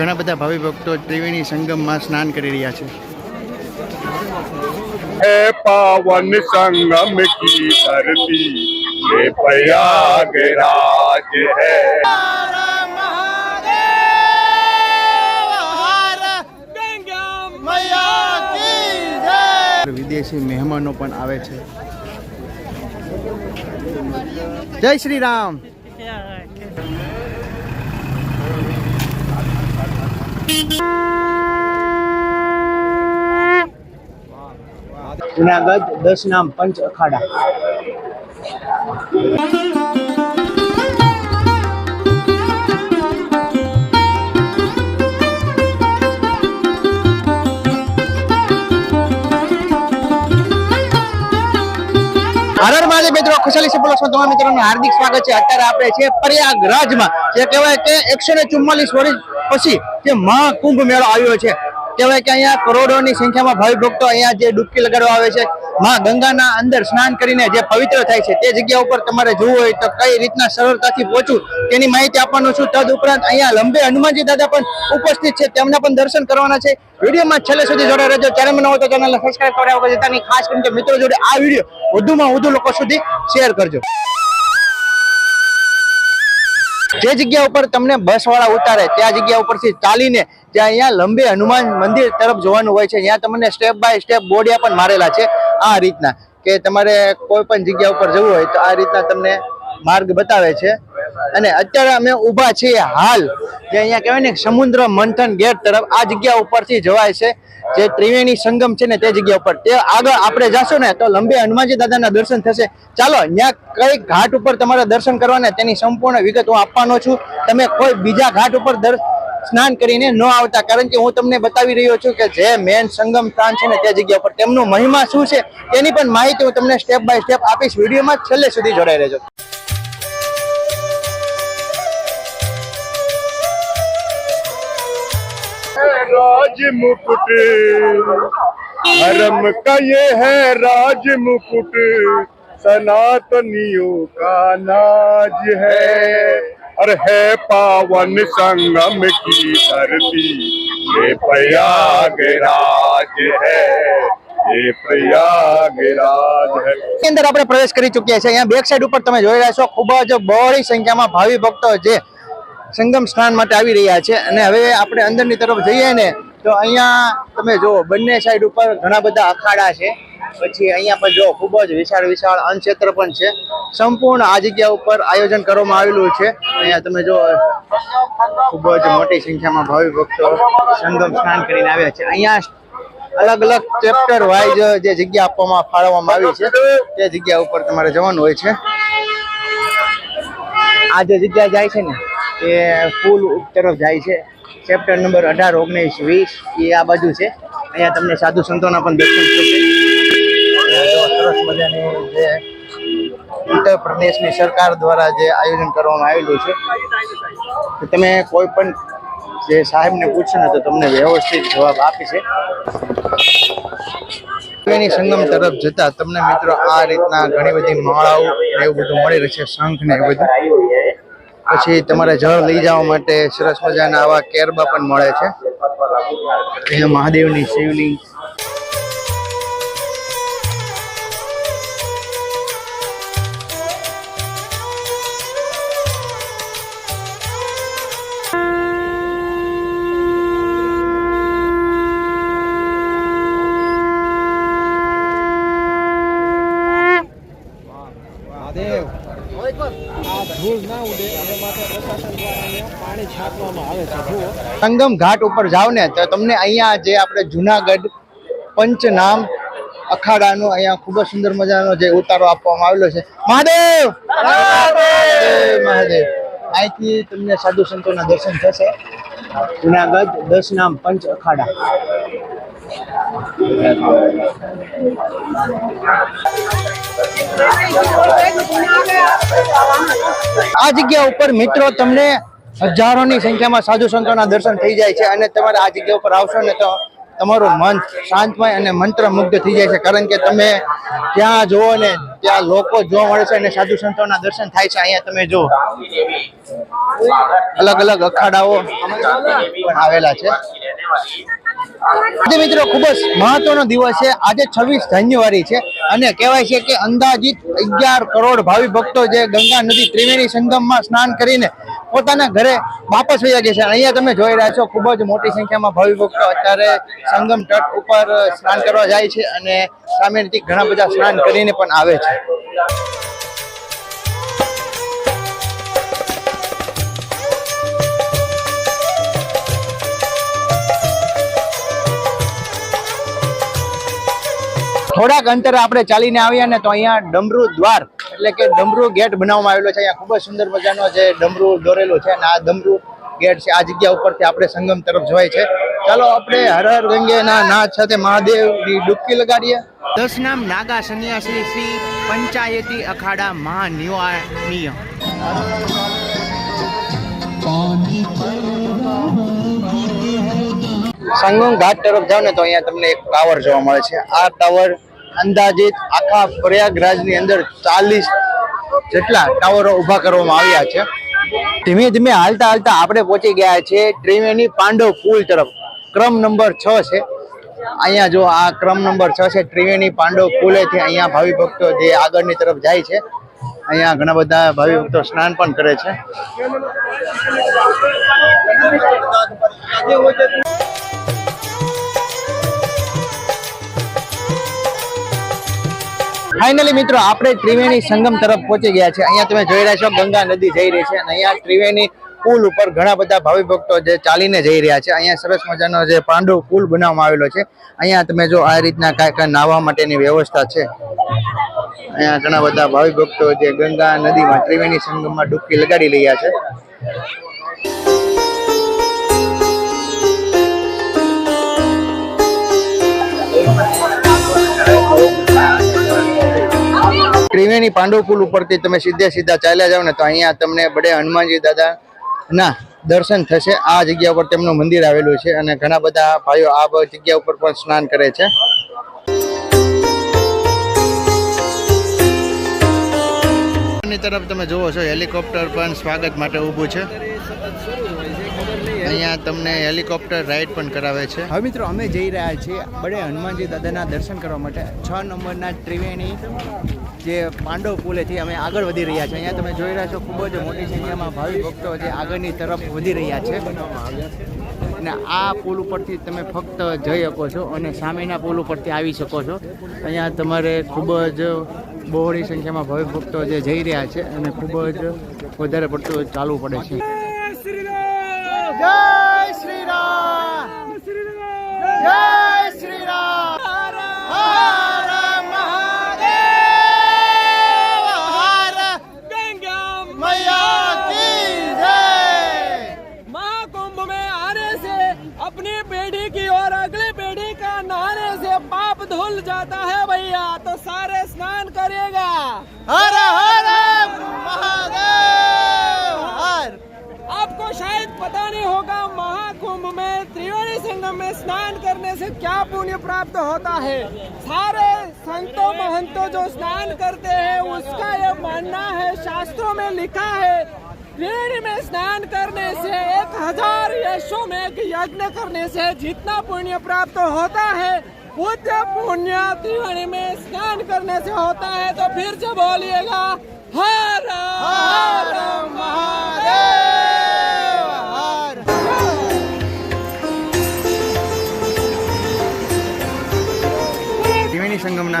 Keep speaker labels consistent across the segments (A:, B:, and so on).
A: ઘણા બધા ભાવિ ભક્તો ત્રિવેણી સંગમમાં સ્નાન કરી રહ્યા છે
B: है पावन संगम की धरती ये प्रयागराज है
A: વિદેશી મહેમાનો પણ આવે છે જય શ્રી રામ જુનાગઢ દસ નામ પંચ અખાડા. હરર મહાદેવ મિત્રો, ખુશાલી હાર્દિક સ્વાગત છે. અત્યારે આપણે છે પ્રયાગરાજમાં. જે કહેવાય કે એકસો ને ચુમ્માલીસ વર્ષ પછી જે મહાકુંભ મેળો આવ્યો છે, કહેવાય કે અહીંયા કરોડોની સંખ્યામાં ભાવિ ભક્તો અહીંયા જે ડૂબકી લગાડવા આવે છે, માં ગંગાના અંદર સ્નાન કરીને જે પવિત્ર થાય છે, તે જગ્યા ઉપર તમારે જોવું હોય તો કઈ રીતના સરળતાથી પહોંચવું તેની માહિતી આપવાનું છું. તદ ઉપરાંત અહીંયા લંબે હનુમાનજી દાદા પણ ઉપસ્થિત છે, તેમના પણ દર્શન કરવાના છે. વિડીયોમાં છેલ્લે સુધી જોડાઈ રહેજો. ચેનલ હોય તો ચેનલને સબસ્ક્રાઈબ કર્યા વગર જતાની ખાસ કરીને મિત્રો જોડે આ વીડિયો વધુમાં વધુ લોકો સુધી શેર કરજો. જે જગ્યા ઉપર તમને બસ વાળા ઉતારે, ત્યાં જગ્યા ઉપરથી ચાલીને ત્યાં અહીંયા લંબે હનુમાન મંદિર તરફ જોવાનું હોય છે. ત્યાં તમને સ્ટેપ બાય સ્ટેપ બોર્ડિયા પણ મારેલા છે આ રીતના. કે તમારે કોઈ પણ જગ્યા ઉપર જવું હોય તો આ રીતના તમને માર્ગ બતાવે છે. અને અત્યારે અમે ઊભા છીએ હાલ, જે અહીંયા કહેવાય ને સમુદ્ર મંથન ગેટ તરફ. આ જગ્યા ઉપરથી જવાય છે, જે ત્રિવેણી સંગમ છે ને તે જગ્યા ઉપર. તે આગળ આપણે જાશું ને, તો લંબે હનુમાનજી દાદાના દર્શન થશે. ચાલો ત્યાં કઈ ઘાટ ઉપર તમારે દર્શન કરવાના તેની સંપૂર્ણ વિગત હું આપવાનો છું. તમે કોઈ બીજા ઘાટ ઉપર સ્નાન કરીને ન આવતા, કારણ કે હું તમને બતાવી રહ્યો છું કે જે મેન સંગમ સ્થાન છે ને તે જગ્યા ઉપર. તેમનો મહિમા શું છે, તેની પણ માહિતી હું તમને સ્ટેપ બાય સ્ટેપ આપીશ. વિડીયોમાં છેલ્લે સુધી જોડાઈ રહેજો.
B: राज मुकुट धर्म का ये है राज मुकुट सनातनियों का नाज है और है पावन संगम की धरती ये प्रयागराज है ये प्रयागराज है
A: ની અંદર આપણે પ્રવેશ કરી ચૂક્યા છે અહીંયા બેક સાઈડ ઉપર તમે જોઈ રહ્યા છો ખૂબ જ બહોળી સંખ્યામાં ભાવિ ભક્તો જે સંગમ સ્નાન માટે આવી રહ્યા છે અને હવે આપણે અંદરની તરફ જઈએ ને, તો અહીંયા તમે જુઓ, બંને સાઈડ ઉપર ઘણા બધા અખાડા છે. પછી અહીંયા પણ જો ખૂબ જ વિશાળ વિશાળ અન્નક્ષેત્ર પણ છે. સંપૂર્ણ આ જગ્યા ઉપર આયોજન કરવામાં આવેલું છે. અહીંયા તમે જો ખૂબ જ મોટી સંખ્યામાં ભાવિ ભક્તો સંગમ સ્નાન કરીને આવ્યા છે. અહીંયા અલગ અલગ ચેપ્ટર વાઇઝ જે જગ્યા આપવામાં, ફાળવવામાં આવી છે, તે જગ્યા ઉપર તમારે જવાનું હોય છે. આ જે જગ્યા જાય છે ને એ ફૂલ તરફ જાય છે. ચેપ્ટર નંબર અઢાર, ઓગણીસ, વીસ, એ આ બાજુ છે. અહીંયા તમને સાધુ સંતોના પણ દર્શન થશે. સરસ મજાની જે ઉત્તર પ્રદેશની સરકાર દ્વારા જે આયોજન કરવામાં આવેલું છે તમે કોઈ પણ જે સાહેબને પૂછશો ને તો તમને વ્યવસ્થિત જવાબ આપી છે. ત્રિવેણી સંગમ તરફ જતા તમને મિત્રો આ રીતના ઘણી બધી માળાઓ એવું બધું મળી રહેશે શંખ ને એવું બધું. પછી તમારે જળ લઈ જવા માટે સરસ મજાના આવા કેરબા પણ મળે છે. અહીંયા મહાદેવની શિવલિંગ સંગમ ઘાટ ઉપર જાવ ને તો તમને અહીંયા જે આપણે જુનાગઢ, પંચનામ, અખાડાનો અહીંયા ખૂબ જ સુંદર મજાનો જે ઉતારો આપવામાં આવેલો છે. મહાદેવ! મહાદેવ! અહીંથી તમને સાધુ સંતોના દર્શન થશે. જુનાગઢ દસ નામ પંચ અખાડા. આ જગ્યા ઉપર મિત્રો તમને હજારોની સંખ્યામાં સાધુ સંતોના દર્શન થઈ જાય છે અને તમારે આ જગ્યા ઉપર આવશો ને તો તમારું મન શાંતમય અને મંત્રમુગ્ધ થઈ જાય છે. કારણ કે તમે ત્યાં જુઓ ને ત્યાં લોકો જોવા મળે છે અને સાધુ સંતોના દર્શન થાય છે. અહીંયા તમે જુઓ. અલગ અલગ અખાડાઓ આવેલા છે. મિત્રો ખૂબ જ મહત્વનો દિવસ છે. આજે છવ્વીસ જાન્યુઆરી છે અને કહેવાય છે કે અંદાજિત અગિયાર કરોડ ભાવિ ભક્તો જે ગંગા નદી ત્રિવેણી સંગમમાં સ્નાન કરીને પોતાના ઘરે વાપસ વહી ગયા છે. અહીંયા તમે જોઈ રહ્યા છો ખૂબ જ મોટી સંખ્યામાં ભાવિ ભક્તો અત્યારે સંગમ તટ ઉપર સ્નાન કરવા જાય છે અને સામેથી ઘણા બધા સ્નાન કરીને પણ આવે છે. થોડાક અંતરે આપણે ચાલીને આવ્યા ને તો અહીંયા ડમરુ દ્વાર એટલે કે ડમરુ ગેટ બનાવવામાં આવેલો છે. અહીંયા ખૂબ જ સુંદર મજાનો જે ડમરુ દોરેલો છે અને આ ડમરુ ગેટ છે આ જગ્યા ઉપરથી આપણે સંગમ તરફ જવાય છે. ચાલો આપણે હર હર ગંગેના નાથ સાથે મહાદેવની ડૂબકી લગાડીએ. દસ નામ નાગા સંન્યાસી શ્રી પંચાયતી અખાડા મહાનિવાણીય સંગમ ઘાટ તરફ જાવ ને તો અહીંયા તમને એક ટાવર જોવા મળે છે. આ ટાવર અંદાજિત આખા પ્રયાગરાજની અંદર ચાલીસ જેટલા ટાવરો ઊભા કરવામાં આવ્યા છે. ધીમે ધીમે હાલતા હાલતા આપણે પહોંચી ગયા છે ત્રિવેણી પાંડવ પુલ તરફ. ક્રમ નંબર છ છે. અહીંયા જો આ ક્રમ નંબર છ છે, ત્રિવેણી પાંડવ પુલેથી અહીંયા ભાવિ ભક્તો જે આગળની તરફ જાય છે, અહીંયા ઘણા બધા ભાવિ ભક્તો સ્નાન પણ કરે છે. ફાઇનલી મિત્રો, આપણે ત્રિવેણી સંગમ તરફ પહોંચી ગયા છે અહીંયા તમે જોઈ રહ્યા છો, ગંગા નદી જઈ રહી છે અને અહીંયા ત્રિવેણી પુલ ઉપર ઘણા બધા ભાવિ ભક્તો જે ચાલીને જઈ રહ્યા છે. અહીંયા સરસ મજાનો જે પાંડુ પુલ બનાવવામાં આવેલો છે. અહીંયા તમે જો આ રીતના કાંઈ કાંઈ નાહવા માટેની વ્યવસ્થા છે. અહીંયા ઘણા બધા ભાવિ ભક્તો જે ગંગા નદીમાં ત્રિવેણી સંગમમાં ડૂબકી લગાડી રહ્યા છે. ત્રિવેણી પાંડવ પુલ ઉપરથી તમે સીધે સીધા ચાલ્યા જાવ ને તો અહીંયા તમને બડે હનુમાનજી દાદા ના દર્શન થશે. આ જગ્યા ઉપર તેમનું મંદિર આવેલું છે અને ઘણા બધા ભાઈઓ આ જગ્યા ઉપર પણ સ્નાન કરે છે. તરફ તમે જુઓ છો, હેલિકોપ્ટર પણ સ્વાગત માટે ઊભું છે. અહીંયા તમને હેલિકોપ્ટર રાઈડ પણ કરાવે છે. હવે મિત્રો, અમે જઈ રહ્યા છીએ બડે હનુમાનજી દાદાના દર્શન કરવા માટે. છ નંબરના ત્રિવેણી જે પાંડવ પુલેથી અમે આગળ વધી રહ્યા છીએ. અહીંયા તમે જોઈ રહ્યા છો, ખૂબ જ મોટી સંખ્યામાં ભાવિ ભક્તો જે આગળની તરફ વધી રહ્યા છે. અને આ પુલ ઉપરથી તમે ફક્ત જઈ શકો છો અને સામેના પુલ ઉપરથી આવી શકો છો. અહીંયા તમારે ખૂબ જ બહોળી સંખ્યામાં ભાવિ ભક્તો જે જઈ રહ્યા છે અને ખૂબ જ વધારે પડતું ચાલવું પડે છે. जय श्री राम जय श्री राम हर महादेव हर गंगा मैया की जय।
C: महाकुंभ में आने से अपनी पीढ़ी की और अगली पीढ़ी का नहाने से पाप धुल जाता है भैया तो सारे स्नान करेगा।
A: हर
C: हरा शायद पता नहीं होगा महाकुंभ में त्रिवेणी संगम में स्नान करने से क्या पुण्य प्राप्त होता है। सारे संतों, महंतों जो स्नान करते हैं, उसका यह मानना है, शास्त्रों में लिखा है, त्रिवेणी में स्नान करने से, एक हज़ार यशो में एक यज्ञ करने से जितना पुण्य प्राप्त होता है उतना पुण्य त्रिवेणी में स्नान करने से होता है। तो फिर से बोलिएगा, हर
A: हर महा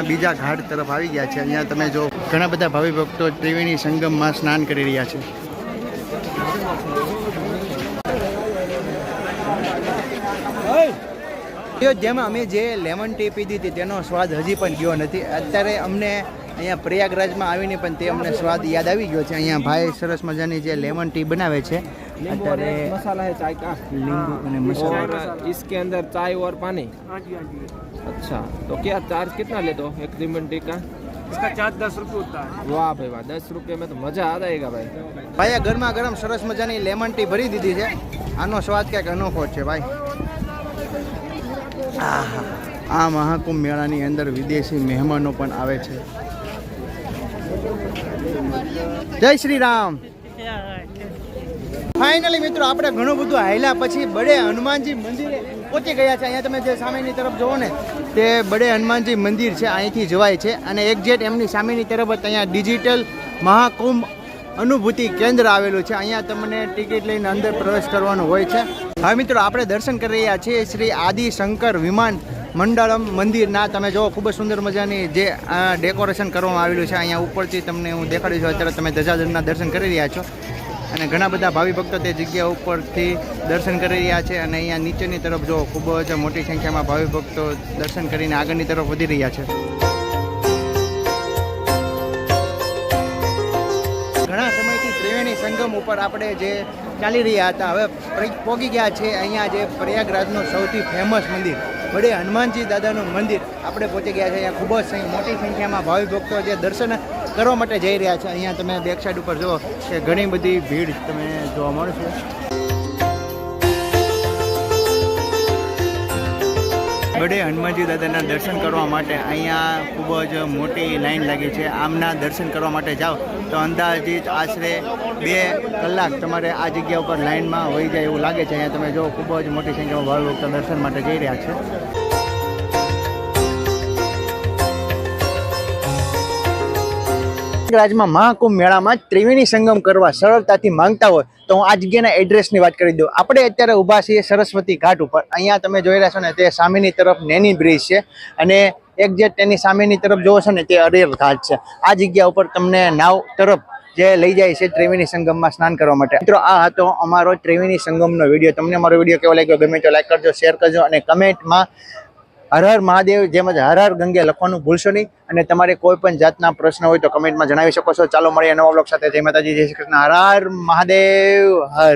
A: ત્રિવેણી સંગમના બીજા ઘાટ તરફ આવી ગયા છે અહીંયા તમે જો ઘણા બધા ભાવિ ભક્તો ત્રિવેણી સંગમમાં સ્નાન કરી રહ્યા છે જેમાં અમે જે લેમન ટી પીધી હતી તેનો સ્વાદ હજી પણ ગયો નથી અત્યારે અમને અહીંયા પ્રયાગરાજમાં આવીને પણ તે અમને સ્વાદ યાદ આવી ગયો છે અહીંયા ભાઈ સરસ મજાની જે લેમન ટી બનાવે છે અત્યારે
C: मसाला है चाय का
A: લીંબુ અને મસાલા
C: और इसके अंदर चाय और पानी अच्छा तो क्या चार्ज कितना लेते हो एक लेमन टी का
D: इसका चार्ज दस रुपये होता है
C: वाह भाई वाह दस रुपये में तो मजा आ जाएगा भाई
A: ભાઈ આ ગરમા ગરમ સરસ મજાની લેમન ટી ભરી દીધી છે આનો સ્વાદ ક્યાંક અનોખો જ છે ભાઈ આહા. આ મહાકુંભ મેળાની અંદર વિદેશી મહેમાનો પણ આવે છે જય શ્રી રામ ફાઇનલી મિત્રો આપણે ઘણું બધું હાલ્યા પછી બડે હનુમાનજી મંદિરે પહોંચી ગયા છે. અહીંયા તમે જે સામેની તરફ જુઓ ને, તે બડે હનુમાનજી મંદિર છે, અહીંથી જવાય છે. અને એક્ઝેટ એમની સામેની તરફ જ અહીંયા ડિજિટલ મહાકુંભ અનુભૂતિ કેન્દ્ર આવેલું છે. અહીંયા તમને ટિકિટ લઈને અંદર પ્રવેશ કરવાનો હોય છે. હવે મિત્રો, આપણે દર્શન કરી રહ્યા છીએ શ્રી આદિશંકર વિમાન મંડળમ મંદિરના. તમે જો ખૂબ જ સુંદર મજાની જે ડેકોરેશન કરવામાં આવેલું છે. અહીંયા ઉપરથી તમને હું દેખાડું છું. અત્યારે તમે ધજાધરના દર્શન કરી રહ્યા છો. અને ઘણા બધા ભાવિ ભક્તો તે જગ્યા ઉપરથી દર્શન કરી રહ્યા છે અને અહીંયા નીચેની તરફ જો ખૂબ જ મોટી સંખ્યામાં ભાવિ ભક્તો દર્શન કરીને આગળની તરફ વધી રહ્યા છે. ઘણા સમયથી ત્રિવેણી સંગમ ઉપર આપણે જે ચાલી રહ્યા હતા, હવે પહોંચી ગયા છે અહીંયા જે પ્રયાગરાજનું સૌથી ફેમસ મંદિર, વડે હનુમાનજી દાદાનું મંદિર આપણે પહોંચી ગયા છે. અહીંયા ખૂબ જ મોટી સંખ્યામાં ભાવિ ભક્તો જે દર્શન કરવા માટે જઈ રહ્યા છે. અહીંયા તમે બેક સાઈડ ઉપર જુઓ કે ઘણી બધી ભીડ તમે જોવા મળશે બડે હનુમાનજી દાદાના દર્શન કરવા માટે અહીંયા ખૂબ જ મોટી લાઈન લાગી છે. આમના દર્શન કરવા માટે જાઓ તો અંદાજિત આશરે બે કલાક તમારે આ જગ્યા ઉપર લાઈનમાં હોઈ જાય એવું લાગે છે. અહીંયા તમે જો ખૂબ જ મોટી સંખ્યામાં ભાવિ દર્શન માટે જઈ રહ્યા છે. રાજમાં મહાકુંભ મેળામાં ત્રિવેણી સંગમ કરવા સરળતાથી માંગતા હોય, તો હું આ જગ્યાના એડ્રેસની વાત કરી દઉં. આપણે અત્યારે ઊભા છીએ સરસ્વતી ઘાટ ઉપર. અહીંયા તમે જોઈ રહ્યા છો ને, તે સામેની તરફ નેની બ્રિજ છે અને એક જે તેની સામેની તરફ જોવો છો ને, તે અરેલ ઘાટ છે. આ જગ્યા ઉપર તમને નાવ તરફ જે લઈ જાય છે ત્રિવેણી સંગમમાં સ્નાન કરવા માટે. મિત્રો, આ હતો અમારો ત્રિવેણી સંગમનો વીડિયો. તમને અમારો વીડિયો કેવો લાગ્યો? ગમે તો લાઈક કરજો શેર કરજો અને કમેન્ટમાં હર હર મહાદેવ જેમજ હર હર ગંગે લખવાનું ભૂલશો નહીં. અને તમારે કોઈ પણ જાતના પ્રશ્ન હોય તો કમેન્ટમાં જણાવી શકો છો. ચાલો મળીએ નવા બ્લોગ સાથે. જય માતાજી, જય શ્રી કૃષ્ણ. હર હર મહાદેવ, હર.